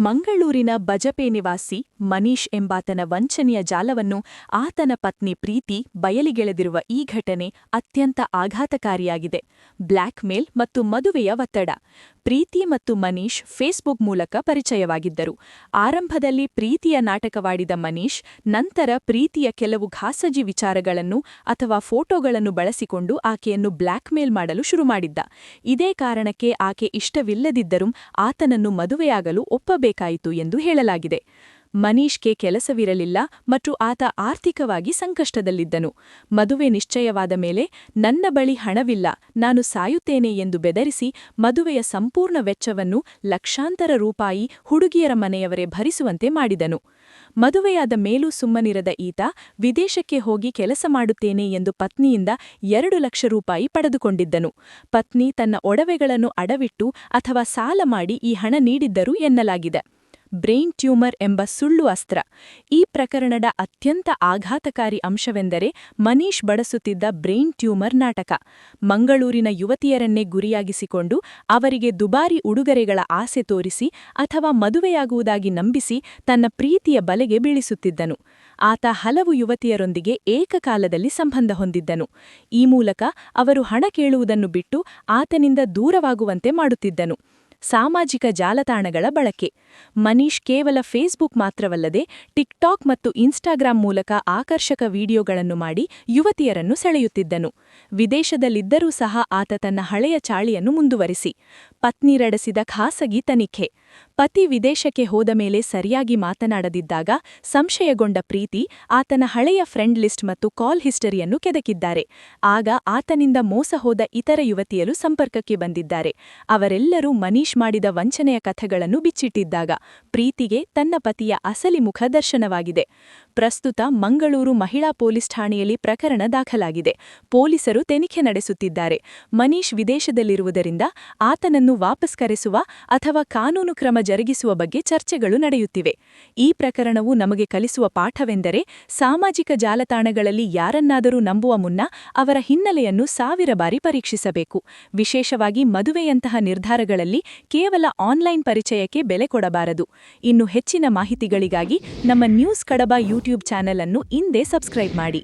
ಮಂಗಳೂರಿನ ಬಜಪೆ ನಿವಾಸಿ ಮನೀಶ್ ಎಂಬಾತನ ವಂಚನೆಯ ಜಾಲವನ್ನು ಆತನ ಪತ್ನಿ ಪ್ರೀತಿ ಬಯಲಿಗೆಳೆದಿರುವ ಈ ಘಟನೆ ಅತ್ಯಂತ ಆಘಾತಕಾರಿಯಾಗಿದೆ. ಬ್ಲ್ಯಾಕ್ ಮೇಲ್ ಮತ್ತು ಮದುವೆಯ ಒತ್ತಡ. ಪ್ರೀತಿ ಮತ್ತು ಮನೀಶ್ ಫೇಸ್ಬುಕ್ ಮೂಲಕ ಪರಿಚಯವಾಗಿದ್ದರು. ಆರಂಭದಲ್ಲಿ ಪ್ರೀತಿಯ ನಾಟಕವಾಡಿದ ಮನೀಶ್, ನಂತರ ಪ್ರೀತಿಯ ಕೆಲವು ಖಾಸಗಿ ವಿಚಾರಗಳನ್ನು ಅಥವಾ ಫೋಟೋಗಳನ್ನು ಬಳಸಿಕೊಂಡು ಆಕೆಯನ್ನು ಬ್ಲ್ಯಾಕ್ ಮೇಲ್ ಮಾಡಲು ಶುರುಮಾಡಿದ್ದ. ಇದೇ ಕಾರಣಕ್ಕೆ ಆಕೆ ಇಷ್ಟವಿಲ್ಲದಿದ್ದರೂ ಆತನನ್ನು ಮದುವೆಯಾಗಲು ಒಪ್ಪಬೇಕಾಯಿತು ಎಂದು ಹೇಳಲಾಗಿದೆ. ಮನೀಶ್ಗೆ ಕೆಲಸವಿರಲಿಲ್ಲ ಮತ್ತು ಆತ ಆರ್ಥಿಕವಾಗಿ ಸಂಕಷ್ಟದಲ್ಲಿದ್ದನು. ಮದುವೆ ನಿಶ್ಚಯವಾದ ಮೇಲೆ, ನನ್ನ ಬಳಿ ಹಣವಿಲ್ಲ, ನಾನು ಸಾಯುತ್ತೇನೆ ಎಂದು ಬೆದರಿಸಿ ಮದುವೆಯ ಸಂಪೂರ್ಣ ವೆಚ್ಚವನ್ನು ಲಕ್ಷಾಂತರ ರೂಪಾಯಿ ಹುಡುಗಿಯರ ಮನೆಯವರೇ ಭರಿಸುವಂತೆ ಮಾಡಿದನು. ಮದುವೆಯಾದ ಮೇಲೂ ಸುಮ್ಮನಿರದ ಈತ, ವಿದೇಶಕ್ಕೆ ಹೋಗಿ ಕೆಲಸ ಮಾಡುತ್ತೇನೆ ಎಂದು ಪತ್ನಿಯಿಂದ ಎರಡು ಲಕ್ಷ ರೂಪಾಯಿ ಪಡೆದುಕೊಂಡಿದ್ದನು. ಪತ್ನಿ ತನ್ನ ಒಡವೆಗಳನ್ನು ಅಡವಿಟ್ಟು ಅಥವಾ ಸಾಲ ಮಾಡಿ ಈ ಹಣ ನೀಡಿದ್ದರು ಎನ್ನಲಾಗಿದೆ. ಬ್ರೈನ್ ಟ್ಯೂಮರ್ ಎಂಬ ಸುಳ್ಳು ಅಸ್ತ್ರ. ಈ ಪ್ರಕರಣದ ಅತ್ಯಂತ ಆಘಾತಕಾರಿ ಅಂಶವೆಂದರೆ ಮನೀಶ್ ಬಳಸುತ್ತಿದ್ದ ಬ್ರೈನ್ ಟ್ಯೂಮರ್ ನಾಟಕ. ಮಂಗಳೂರಿನ ಯುವತಿಯರನ್ನೇ ಗುರಿಯಾಗಿಸಿಕೊಂಡು ಅವರಿಗೆ ದುಬಾರಿ ಉಡುಗೊರೆಗಳ ಆಸೆ ತೋರಿಸಿ ಅಥವಾ ಮದುವೆಯಾಗುವುದಾಗಿ ನಂಬಿಸಿ ತನ್ನ ಪ್ರೀತಿಯ ಬಲೆಗೆ ಬೀಳಿಸುತ್ತಿದ್ದನು. ಆತ ಹಲವು ಯುವತಿಯರೊಂದಿಗೆ ಏಕಕಾಲದಲ್ಲಿ ಸಂಬಂಧ ಹೊಂದಿದ್ದನು. ಈ ಮೂಲಕ ಅವರು ಹಣ ಕೇಳುವುದನ್ನು ಬಿಟ್ಟು ಆತನಿಂದ ದೂರವಾಗುವಂತೆ ಮಾಡುತ್ತಿದ್ದನು. ಸಾಮಾಜಿಕ ಜಾಲತಾಣಗಳ ಬಳಕೆ. ಮನೀಶ್ ಕೇವಲ ಫೇಸ್ಬುಕ್ ಮಾತ್ರವಲ್ಲದೆ ಟಿಕ್ಟಾಕ್ ಮತ್ತು ಇನ್ಸ್ಟಾಗ್ರಾಂ ಮೂಲಕ ಆಕರ್ಷಕ ವಿಡಿಯೋಗಳನ್ನು ಮಾಡಿ ಯುವತಿಯರನ್ನು ಸೆಳೆಯುತ್ತಿದ್ದನು. ವಿದೇಶದಲ್ಲಿದ್ದರೂ ಸಹ ಆತ ತನ್ನ ಹಳೆಯ ಚಾಳಿಯನ್ನು ಮುಂದುವರಿಸಿ. ಪತ್ನಿರಡೆಸಿದ ಖಾಸಗಿ ತನಿಖೆ. ಪತಿ ವಿದೇಶಕ್ಕೆ ಹೋದ ಮೇಲೆ ಸರಿಯಾಗಿ ಮಾತನಾಡದಿದ್ದಾಗ ಸಂಶಯಗೊಂಡ ಪ್ರೀತಿ ಆತನ ಹಳೆಯ ಫ್ರೆಂಡ್ ಲಿಸ್ಟ್ ಮತ್ತು ಕಾಲ್ ಹಿಸ್ಟರಿಯನ್ನು ಕೆದಕಿದ್ದಾರೆ. ಆಗ ಆತನಿಂದ ಮೋಸ ಹೋದ ಇತರ ಯುವತಿಯರು ಸಂಪರ್ಕಕ್ಕೆ ಬಂದಿದ್ದಾರೆ. ಅವರೆಲ್ಲರೂ ಮನೀಶ್ ಮಾಡಿದ ವಂಚನೆಯ ಕಥೆಗಳನ್ನು ಬಿಚ್ಚಿಟ್ಟಿದ್ದಾಗ ಪ್ರೀತಿಗೆ ತನ್ನ ಪತಿಯ ಅಸಲಿ ಮುಖ ದರ್ಶನವಾಗಿದೆ. ಪ್ರಸ್ತುತ ಮಂಗಳೂರು ಮಹಿಳಾ ಪೊಲೀಸ್ ಠಾಣೆಯಲ್ಲಿ ಪ್ರಕರಣ ದಾಖಲಾಗಿದೆ. ಪೊಲೀಸರು ತನಿಖೆ ನಡೆಸುತ್ತಿದ್ದಾರೆ. ಮನೀಶ್ ವಿದೇಶದಲ್ಲಿರುವುದರಿಂದ ಆತನನ್ನು ವಾಪಸ್ ಕರೆಸುವ ಅಥವಾ ಕಾನೂನು ಕ್ರಮ ಜರುಗಿಸುವ ಬಗ್ಗೆ ಚರ್ಚೆಗಳು ನಡೆಯುತ್ತಿವೆ. ಈ ಪ್ರಕರಣವು ನಮಗೆ ಕಲಿಸುವ ಪಾಠವೆಂದರೆ ಸಾಮಾಜಿಕ ಜಾಲತಾಣಗಳಲ್ಲಿ ಯಾರನ್ನಾದರೂ ನಂಬುವ ಮುನ್ನ ಅವರ ಹಿನ್ನೆಲೆಯನ್ನು ಸಾವಿರ ಬಾರಿ ಪರೀಕ್ಷಿಸಬೇಕು. ವಿಶೇಷವಾಗಿ ಮದುವೆಯಂತಹ ನಿರ್ಧಾರಗಳಲ್ಲಿ ಕೇವಲ ಆನ್ಲೈನ್ ಪರಿಚಯಕ್ಕೆ ಬೆಲೆ ಕೊಡಬಾರದು. ಇನ್ನು ಹೆಚ್ಚಿನ ಮಾಹಿತಿಗಳಿಗಾಗಿ ನಮ್ಮ ನ್ಯೂಸ್ ಕಡಬ ಯೂಟ್ಯೂಬ್ ಚಾನೆಲ್ ಅನ್ನು ಇಂದೇ ಸಬ್ಸ್ಕ್ರೈಬ್ ಮಾಡಿ.